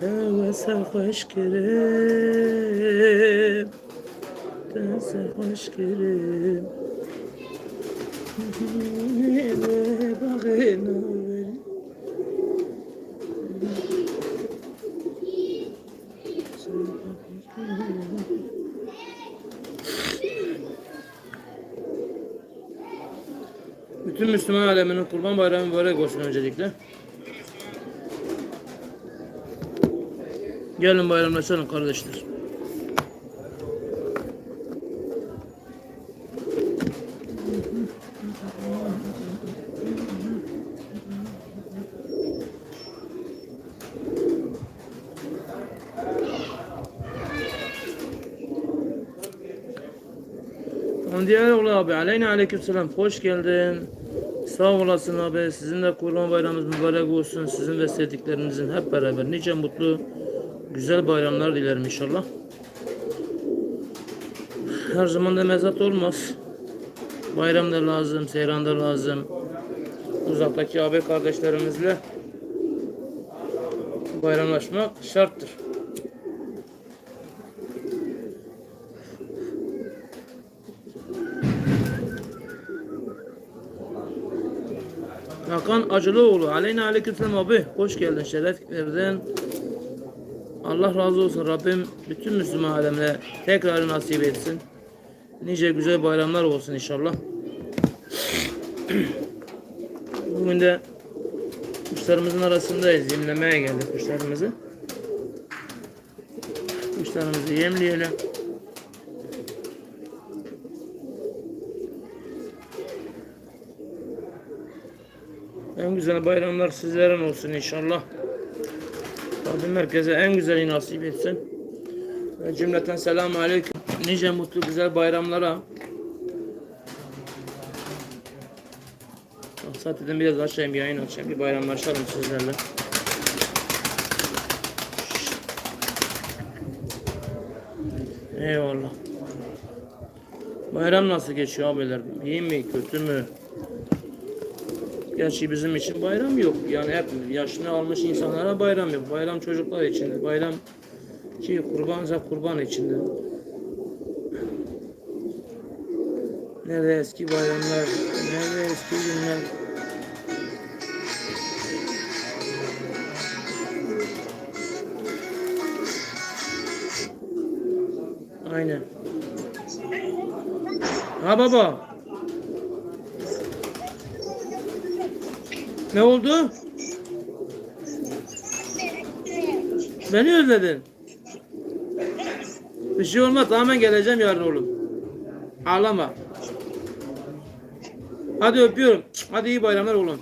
Tevese hoş girim Tevese hoş girim Bakın Bütün Müslüman aleminin kurban bayramı mübarek olsun öncelikle. Gelin bayramlaşalım kardeşler. Hamdiye oğlu abi aleyna aleykümselam hoş geldin. Sağ olasın abi. Sizin de kurban bayramınız mübarek olsun. Sizin ve sevdiklerinizin hep beraber nice mutlu güzel bayramlar dilerim inşallah. Her zaman da mezat olmaz. Bayram da lazım, seyran da lazım. Uzaktaki abi kardeşlerimizle bayramlaşmak şarttır. Hakan Acılıoğlu. Aleyna aleykümselam abi. Hoş geldin. Şeref verdin. Allah razı olsun. Rabbim bütün Müslüman alemine tekrar nasip etsin. Nice güzel bayramlar olsun inşallah. Bugün de kuşlarımızın arasındayız. Yemlemeye geldik kuşlarımızı. Kuşlarımızı yemleyelim. En güzel bayramlar sizlerin olsun inşallah. Rabbim herkese en güzeli nasip etsin. Ve cümleten selamun aleyküm. Nice mutlu güzel bayramlara. Maksat dedim biraz açayım bir yayın açayım. Bir bayramlaşalım sizlerle. Eyvallah. Bayram nasıl geçiyor abiler? İyi mi, kötü mü? Gerçi bizim için bayram yok. Yani hep yaşını almış insanlara bayram yok. Bayram çocuklar için. Bayram ki kurbansa kurban içinde. Nerede eski bayramlar? Nerede eski günler? Aynen. Ha baba. Ne oldu? Beni özledin. Bir şey olmaz. Tamamen geleceğim yarın oğlum. Ağlama. Hadi öpüyorum. Hadi iyi bayramlar oğlum.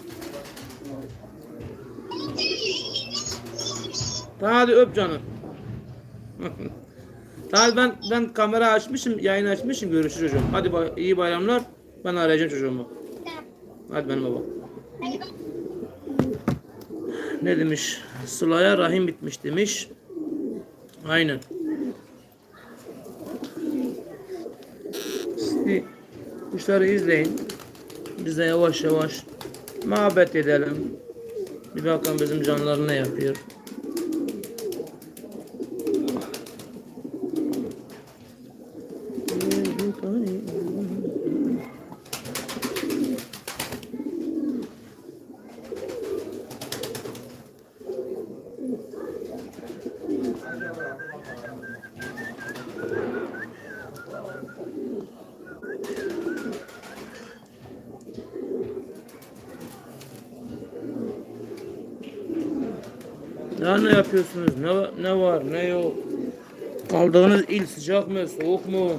Tamam hadi öp canım. tamam ben ben kamera açmışım, yayın açmışım. Görüşürüz çocuğum. Hadi bay- iyi bayramlar. Ben arayacağım çocuğumu. Hadi benim baba. Ne demiş? Sıla'ya rahim bitmiş demiş. Aynen. Siz kuşları izleyin. Biz de yavaş yavaş muhabbet edelim. Bir bakalım bizim canlar ne yapıyor. Ya ne yapıyorsunuz? Ne, ne var ne yok? Kaldığınız il sıcak mı soğuk mu?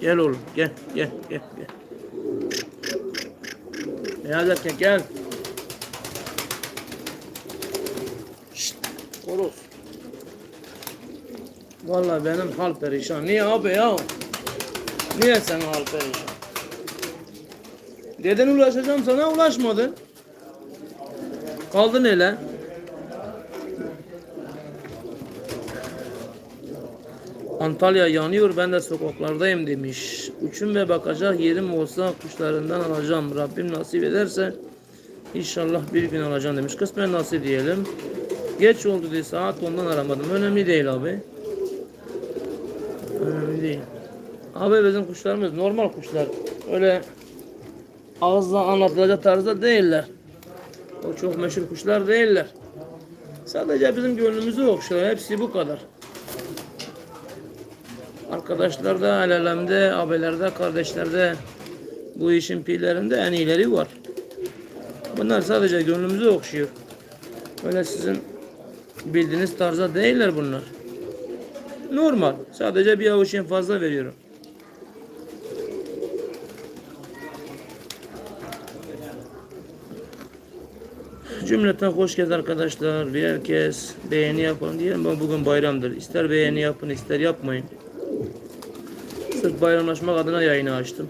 Gel oğlum gel gel gel gel. Beyaz erkek gel. Şşt, horoz. Vallahi benim hal perişan. Niye abi ya? Niye sen hal perişan? Deden ulaşacağım sana ulaşmadın. Kaldın hele. Antalya yanıyor ben de sokaklardayım demiş. Uçum ve bakacak yerim olsa kuşlarından alacağım. Rabbim nasip ederse inşallah bir gün alacağım demiş. Kısmen nasip diyelim. Geç oldu diye saat ondan aramadım. Önemli değil abi. Önemli değil. Abi bizim kuşlarımız normal kuşlar. Öyle ağızla anlatılacak tarzda değiller. O çok meşhur kuşlar değiller. Sadece bizim gönlümüzü okşuyor. Hepsi bu kadar. Arkadaşlarda, alelemde, abilerde, kardeşlerde bu işin pillerinde en iyileri var. Bunlar sadece gönlümüzü okşuyor. Öyle sizin bildiğiniz tarzda değiller bunlar. Normal. Sadece bir avuç en fazla veriyorum. Cümleten hoş geldin arkadaşlar. Bir herkes beğeni yapın diyelim. Ben bugün bayramdır. İster beğeni yapın ister yapmayın. Sırf bayramlaşmak adına yayını açtım.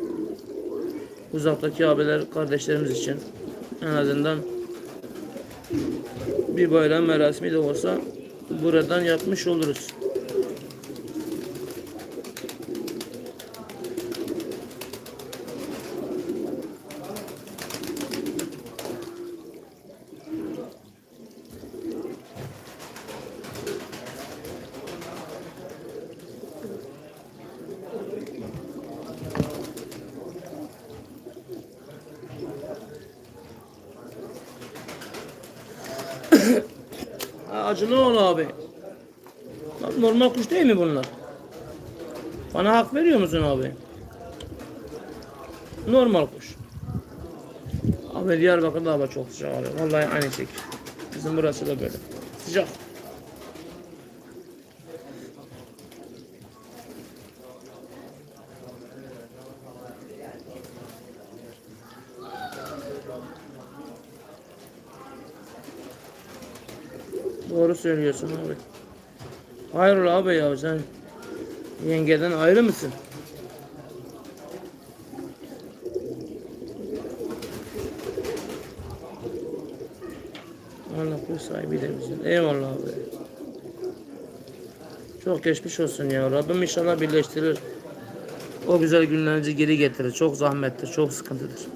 Uzaktaki abiler kardeşlerimiz için en azından bir bayram merasimi de olsa buradan yapmış oluruz. Ha, Acılı ol abi. Bak normal kuş değil mi bunlar? Bana hak veriyor musun abi? Normal kuş. Abi Diyarbakır'da hava çok sıcak abi. Vallahi aynı şekil. Bizim burası da böyle. Sıcak. Doğru söylüyorsun abi. Hayrola abi ya sen yengeden ayrı mısın? Allah kuy sahibi de bizim. Eyvallah abi. Çok geçmiş olsun ya. Rabbim inşallah birleştirir. O güzel günlerinizi geri getirir. Çok zahmettir, çok sıkıntıdır.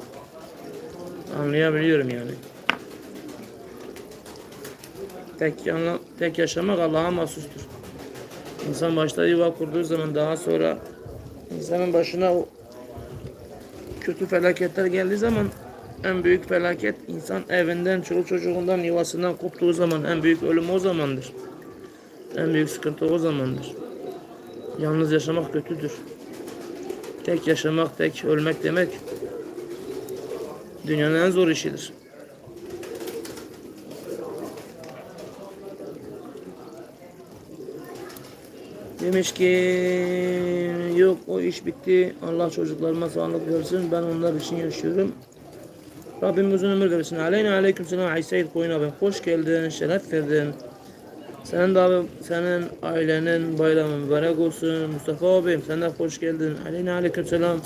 Anlayabiliyorum yani. Tek, tek yaşamak Allah'a mahsustur. İnsan başta yuva kurduğu zaman daha sonra insanın başına kötü felaketler geldiği zaman en büyük felaket insan evinden, çoluk çocuğundan, yuvasından koptuğu zaman en büyük ölüm o zamandır. En büyük sıkıntı o zamandır. Yalnız yaşamak kötüdür. Tek yaşamak, tek ölmek demek dünyanın en zor işidir. Demiş ki yok o iş bitti. Allah çocuklarıma sağlık versin. Ben onlar için yaşıyorum. Rabbim uzun ömür versin. Aleyna aleyküm selam. Ayseyid Koyun abi. Hoş geldin. Şeref verdin. Senin de abi, senin ailenin bayramı mübarek olsun. Mustafa abim sen de hoş geldin. Aleyna aleyküm selam.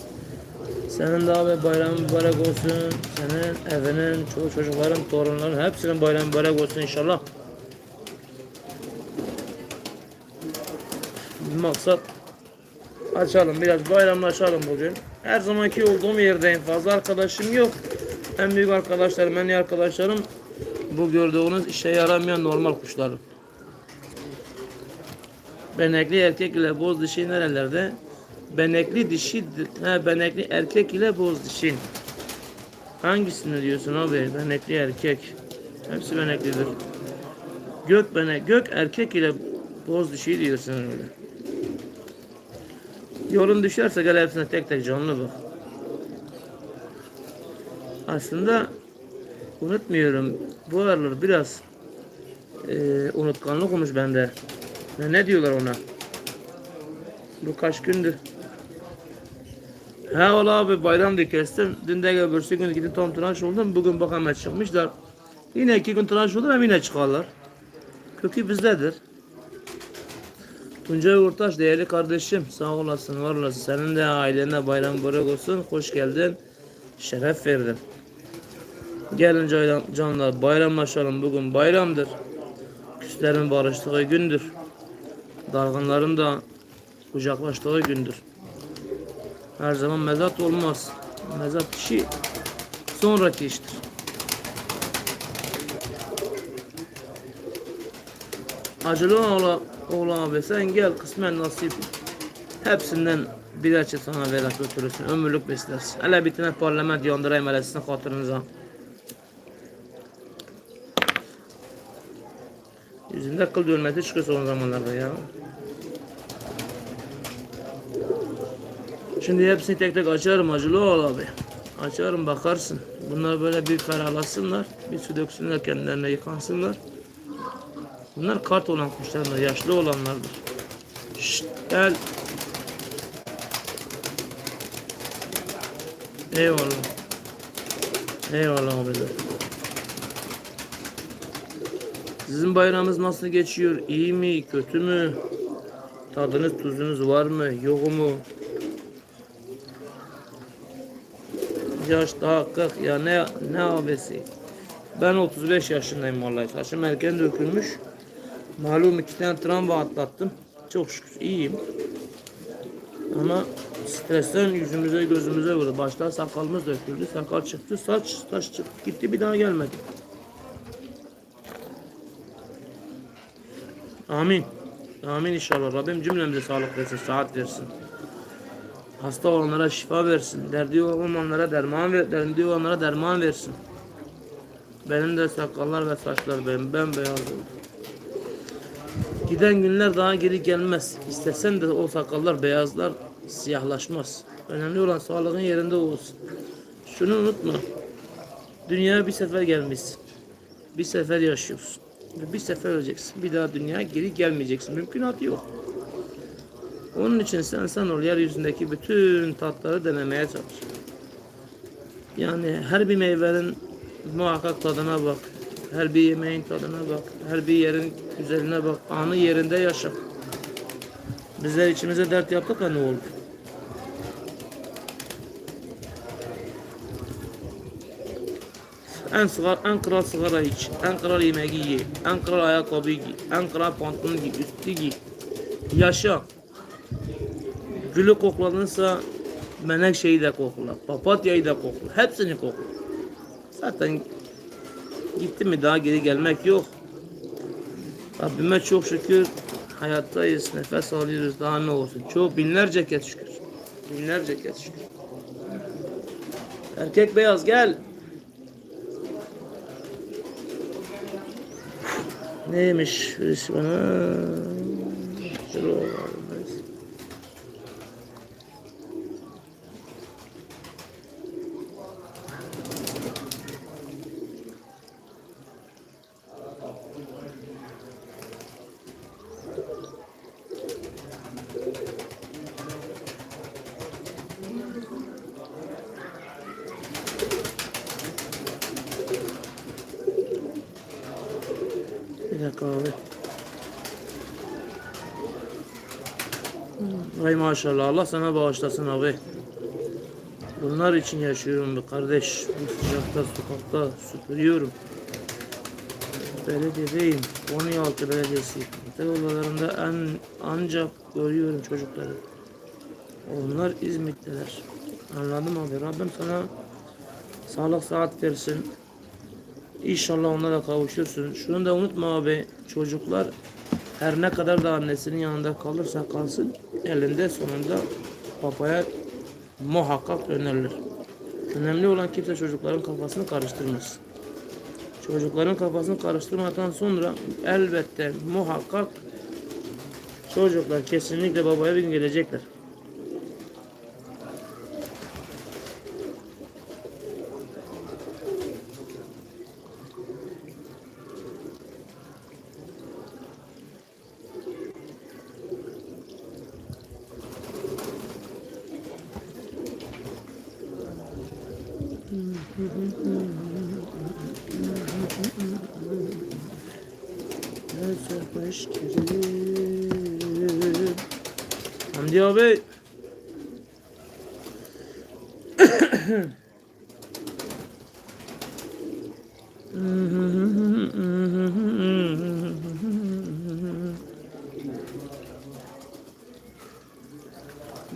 Senin de abi bayramı mübarek olsun. Senin evinin, çoğu çocukların, torunların hepsinin bayramı mübarek olsun inşallah. Maksat açalım biraz bayramlaşalım bugün. Her zamanki olduğum yerdeyim. Fazla arkadaşım yok. En büyük arkadaşlarım, en iyi arkadaşlarım bu gördüğünüz işe yaramayan normal kuşlarım. Benekli erkek ile boz dişi nerelerde? Benekli dişi, he, benekli erkek ile boz dişi. Hangisini diyorsun abi? Benekli erkek. Hepsi beneklidir. Gök benek, gök erkek ile boz dişi diyorsun öyle. Yolun düşerse gel hepsine tek tek canlı bak. Aslında unutmuyorum. Bu aralar biraz e, unutkanlık olmuş bende. Ne, ne diyorlar ona? Bu kaç gündür? He ola abi bayram diye kestim. Dün de öbürsü gün gidip tam tıraş oldum. Bugün bak hemen çıkmışlar. Yine iki gün tıraş olur hem yine çıkarlar. Kökü bizdedir. Tuncay Urtaş değerli kardeşim sağ olasın var olasın. Senin de ailene bayram mübarek olsun. Hoş geldin. Şeref verdin. Gelin can- canlar bayramlaşalım bugün bayramdır. Küslerin barıştığı gündür. Dargınların da kucaklaştığı gündür. Her zaman mezat olmaz. Mezat işi sonraki iştir. Acılı oğla, oğla abi sen gel kısmen nasip. Hepsinden birer çift sana velat götürürsün. Ömürlük beslersin. Hele bir tane parlament yandırayım hele sizin hatırınıza. Yüzünde kıl dönmesi çıkıyor son zamanlarda ya. Şimdi hepsini tek tek açarım acılı ol abi. Açarım bakarsın. Bunlar böyle bir ferahlasınlar. Bir su döksünler kendilerine yıkansınlar. Bunlar kart olan kuşlardır. Yaşlı olanlardır. Şşt, gel. Eyvallah. Eyvallah abiler. Sizin bayramınız nasıl geçiyor? İyi mi? Kötü mü? Tadınız tuzunuz var mı? Yok mu? Yaş daha 40 ya ne ne abisi? Ben 35 yaşındayım vallahi. Saçım erken dökülmüş. Malum iki tane travma atlattım. Çok şükür iyiyim. Ama stresten yüzümüze gözümüze vurdu. Başta sakalımız döküldü. Sakal çıktı. Saç saç çıktı. Gitti bir daha gelmedi. Amin. Amin inşallah. Rabbim cümlemize sağlık versin, sıhhat versin. Hasta olanlara şifa versin. Derdi olmayanlara derman ver, derdi olanlara derman versin. Benim de sakallar ve saçlar benim bembeyaz oldu. Giden günler daha geri gelmez. İstesen de o sakallar beyazlar siyahlaşmaz. Önemli olan sağlığın yerinde olsun. Şunu unutma. Dünyaya bir sefer gelmişsin. Bir sefer yaşıyorsun. Ve bir sefer öleceksin. Bir daha dünyaya geri gelmeyeceksin. Mümkünatı yok. Onun için sen sen ol yeryüzündeki bütün tatları denemeye çalış. Yani her bir meyvenin muhakkak tadına bak. Her bir yemeğin tadına bak. Her bir yerin güzeline bak. Anı yerinde yaşa. Bizler içimize dert yaptık ha ne oldu? En sigara, en kral sigara iç, en kral yemeği ye, en kral ayakkabı giy, en kral pantolon giy, üstü giy. Yaşa. Gülü kokladınsa menekşeyi de kokla, papatyayı da kokla, hepsini kokla. Zaten gitti mi daha geri gelmek yok. Rabbime çok şükür hayattayız, nefes alıyoruz, daha ne olsun. Çok binlerce kez şükür. Binlerce kez şükür. Erkek beyaz gel. Neymiş birisi bana? Şuraya bakalım. Bir dakika abi. Vay maşallah Allah sana bağışlasın abi. Bunlar için yaşıyorum be kardeş. Bu sıcakta sokakta süpürüyorum. Belediyedeyim. 16 belediyesi. Yollarında en ancak görüyorum çocukları. Onlar İzmit'teler. Anladım abi. Rabbim sana sağlık saat versin. İnşallah onlara kavuşursun. Şunu da unutma abi. Çocuklar her ne kadar da annesinin yanında kalırsa kalsın elinde sonunda babaya muhakkak dönerler. Önemli olan kimse çocukların kafasını karıştırmaz. Çocukların kafasını karıştırmadan sonra elbette muhakkak çocuklar kesinlikle babaya bir gün gelecekler. Neyse baş kerim. Hamdi abi.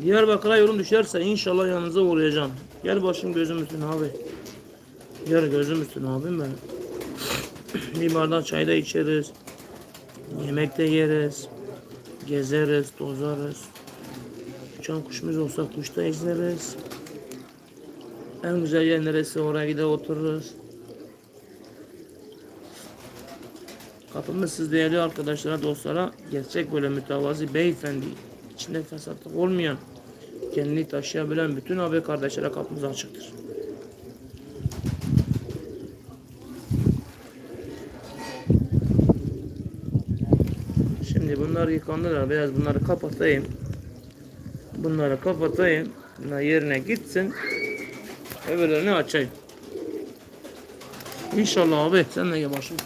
Diyarbakır'a yolun düşerse inşallah yanınıza uğrayacağım. Gel başım gözüm üstüne abi. Gel gözüm üstüne abim benim. Bir bardak çay da içeriz. Yemek de yeriz. Gezeriz, tozarız. Uçan kuşumuz olsa kuşta izleriz. En güzel yer neresi oraya gider otururuz. Kapımız siz değerli arkadaşlara, dostlara gerçek böyle mütevazi beyefendi, içinde fesatlık olmayan, kendini taşıyabilen bütün abi kardeşlere kapımız açıktır. Şimdi bunlar yıkandılar. Biraz bunları kapatayım. Bunları kapatayım. Bunlar yerine gitsin. Öbürlerini açayım. İnşallah abi sen de gel başım.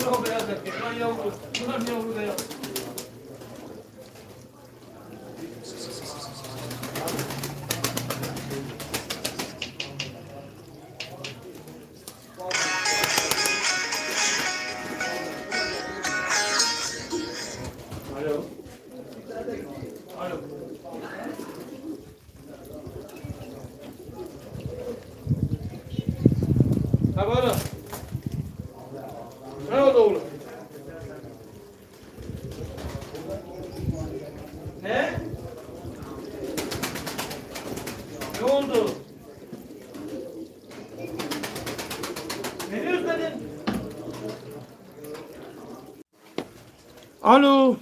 Bravo beyaz erkek. Lan yavru. Ulan yavru beyaz. Alo. Alo. Ha bana. Ne oldu oğlum? Ne? Ne oldu? Ne diyorsun dedin? Alo.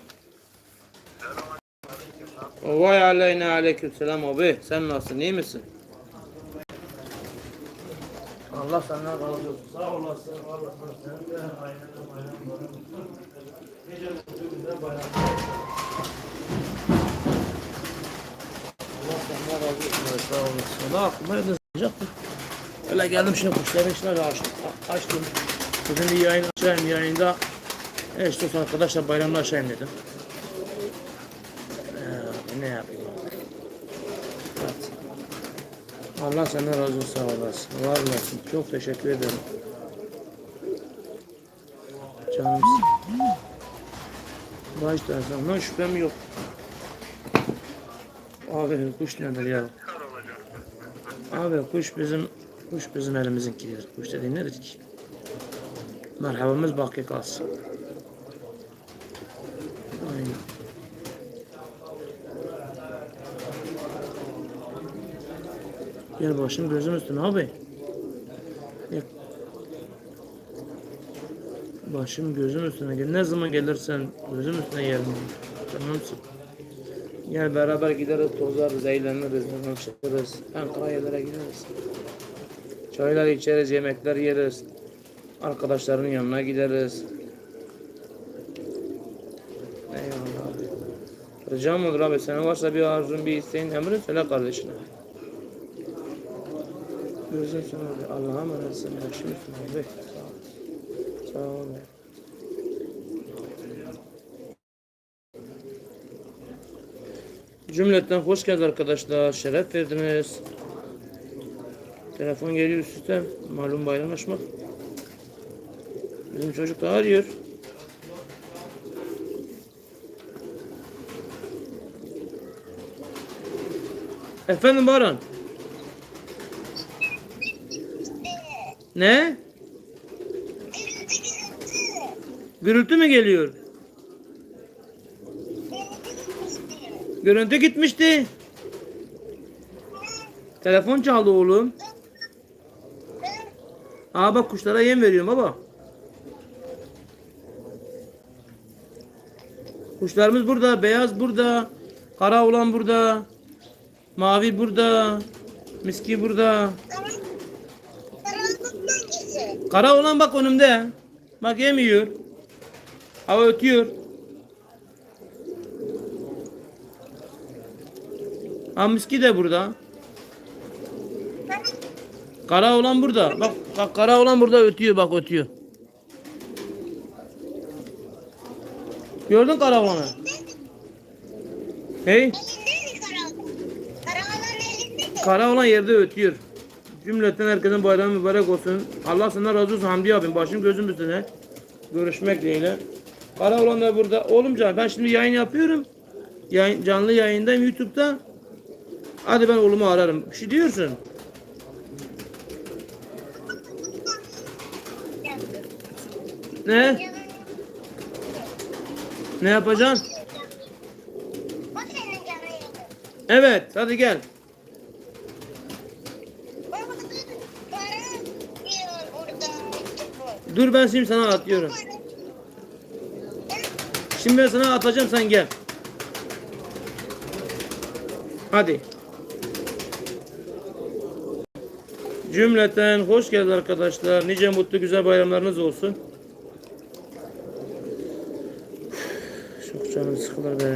Vay aleyna aleyküm selam abi. Sen nasılsın? iyi misin? Allah senden razı olsun. Sağ olasın. Allah aklıma yazacaktı. Öyle geldim şimdi kuşları işler açtım. açtım. Bugün bir yayın açayım. Yayında eş dost arkadaşlar bayramlaşayım dedim. Ee, ne yapayım? Evet. Allah senden razı olsun sağ olasın. Var olasın. Çok teşekkür ederim. Canımsın. Baş tarafa. Ondan şüphem yok. Abi kuş nedir ya? Abi kuş bizim kuş bizim elimizinkidir. Kuş dediğin nedir ki? Merhabamız baki kalsın. Aynen. Gel başım gözüm üstüne abi. Gel. Başım gözüm üstüne gel. Ne zaman gelirsen gözüm üstüne yerim. Tamamsın. Gel beraber gideriz, tozarız, eğleniriz, hemen çıkarız. Ankara yerlere gideriz. Çaylar içeriz, yemekler yeriz. Arkadaşların yanına gideriz. Eyvallah abi. Ricam abi, senin varsa bir arzun, bir isteğin, emrin söyle kardeşine. Sana abi. Allah'a emanetsin. Üstüne abi. Sağ ol. Sağ ol. Cümleten hoş geldiniz arkadaşlar. Şeref verdiniz. Telefon geliyor üst üste. Malum bayramlaşmak. Bizim çocuk da arıyor. Efendim Baran. Ne? Gürültü mü geliyor? Görüntü gitmişti. Telefon çaldı oğlum. Aa bak kuşlara yem veriyorum baba. Kuşlarımız burada. Beyaz burada. Kara olan burada. Mavi burada. Miski burada. Kara olan bak önümde. Bak yemiyor. Hava ötüyor. Ha miski de burada. Kara olan burada. Bak bak kara olan burada ötüyor bak ötüyor. Gördün kara olanı? Hey? Kara olan yerde ötüyor. Cümleten herkesin bayramı mübarek olsun. Allah senden razı olsun Hamdi abim. Başım gözüm üstüne. Görüşmek dileğiyle. Kara olan da burada. Oğlum can ben şimdi yayın yapıyorum. Yayın, canlı yayındayım YouTube'da. Hadi ben oğlumu ararım. Bir şey diyorsun. Ne? Ne yapacaksın? Evet hadi gel. O para diyor burada. bu. Dur ben şimdi sana atıyorum. Şimdi ben sana atacağım sen gel. Hadi. Cümleten hoş geldin arkadaşlar. Nice mutlu güzel bayramlarınız olsun. Çok canım sıkılır be.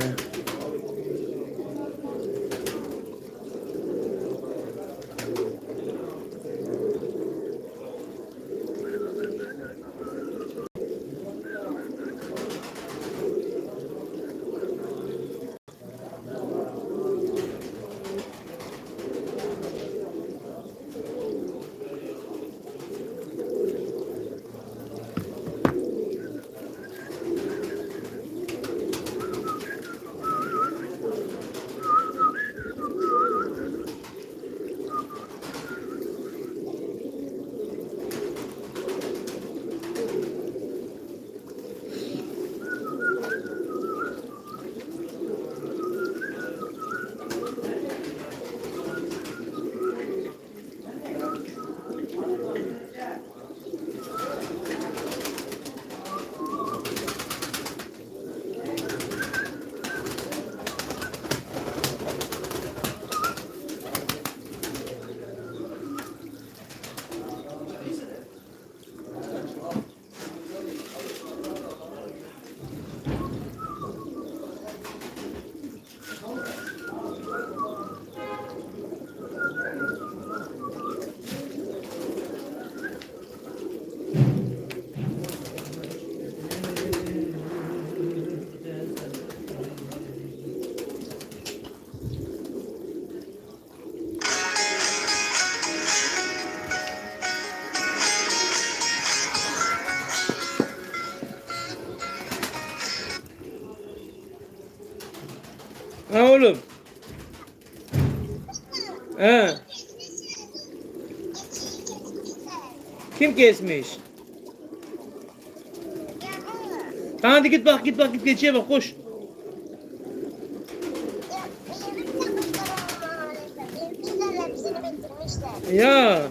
Kesmiş? Tamam git bak git bak git geçiye bak koş. Ya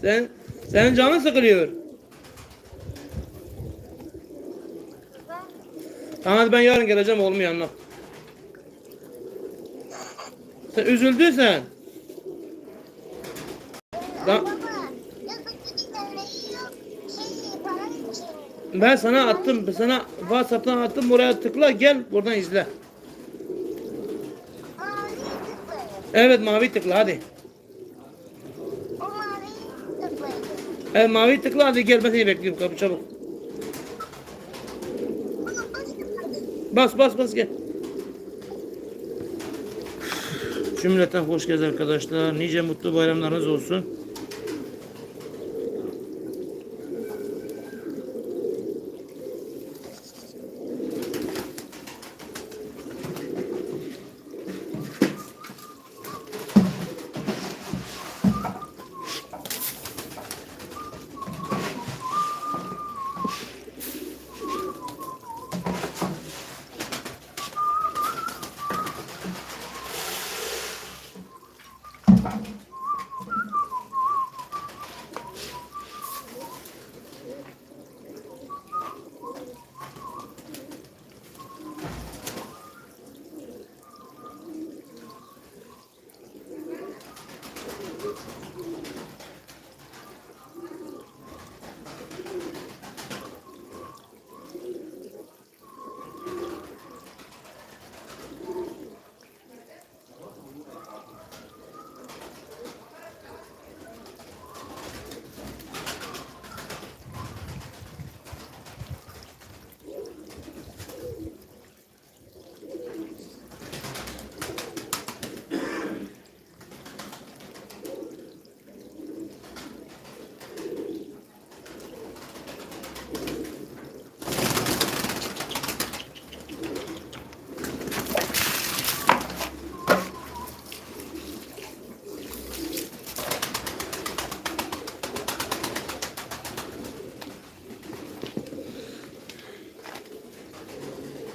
sen senin canın sıkılıyor. Tamam hadi ben yarın geleceğim oğlum yanına. Sen üzüldün sen. Da- ben sana attım. Sana WhatsApp'tan attım. Oraya tıkla gel. Buradan izle. Evet mavi tıkla hadi. Evet mavi tıkla hadi gel ben seni bekliyorum kapı çabuk. Bas bas bas gel. Cümleten hoş geldiniz arkadaşlar. Nice mutlu bayramlarınız olsun.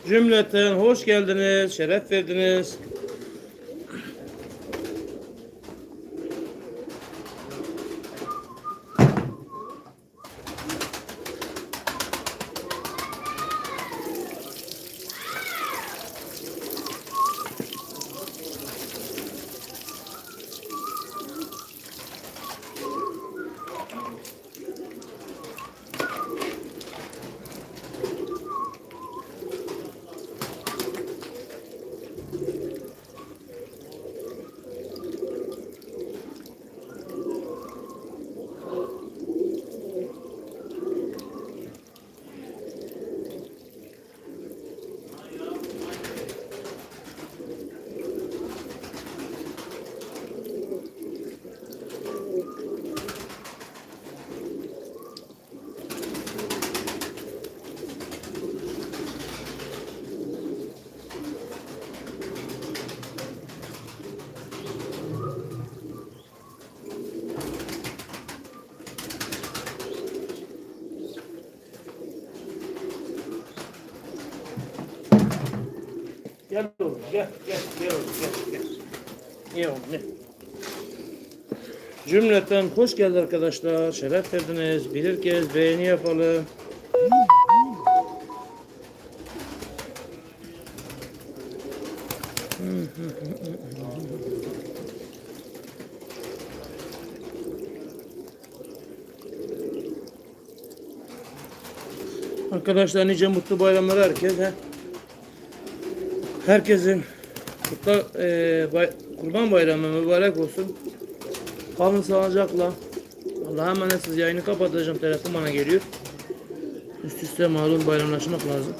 Cümleten hoş geldiniz, şeref verdiniz. Gel oğlum, gel, gel, gel oğlum, gel, gel. Cümleten hoş geldi arkadaşlar. Şeref verdiniz. Bir kez beğeni yapalım. Arkadaşlar nice mutlu bayramlar herkese. Herkesin kutla, e, bay- kurban bayramı mübarek olsun. Kalın sağlıcakla. Allah'a emanetsiniz. Yayını kapatacağım. Telefon bana geliyor. Üst üste malum bayramlaşmak lazım.